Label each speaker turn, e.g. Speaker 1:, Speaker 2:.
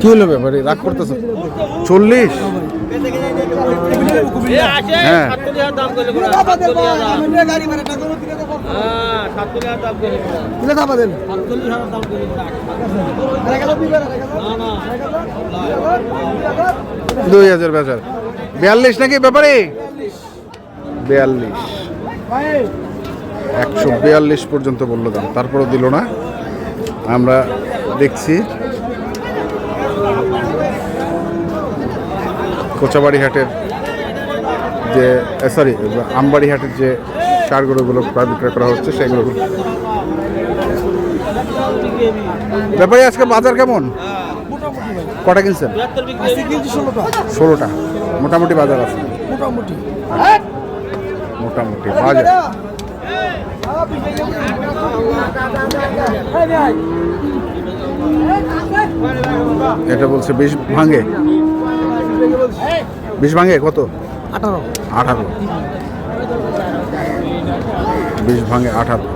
Speaker 1: কি হলো ব্যাপারে? রাগ করতেছ? চল্লিশ? হ্যাঁ। দুই হাজার বেচার। বিয়াল্লিশ নাকি ব্যাপারে? বিয়াল্লিশ। একশো বিয়াল্লিশ পর্যন্ত বলল দাম। তারপরও দিল না। আমরা দেখছি। কোচাবাড়ি হাটের যে সরি আমবাড়ি হাটের যে সারগুলোগুলো প্রায় বিক্রয় করা হচ্ছে সেগুলো। ব্যাপারে আজকে বাজার কেমন? কটা কিনছেন? ষোলোটা। মোটামুটি বাজার আছে। মোটামুটি বাজার এটা বলছে বিশ ভাঙে। বিশ ভাঙে কত?
Speaker 2: আঠারো।
Speaker 1: আঠারো। বিশ ভাঙে আঠারো।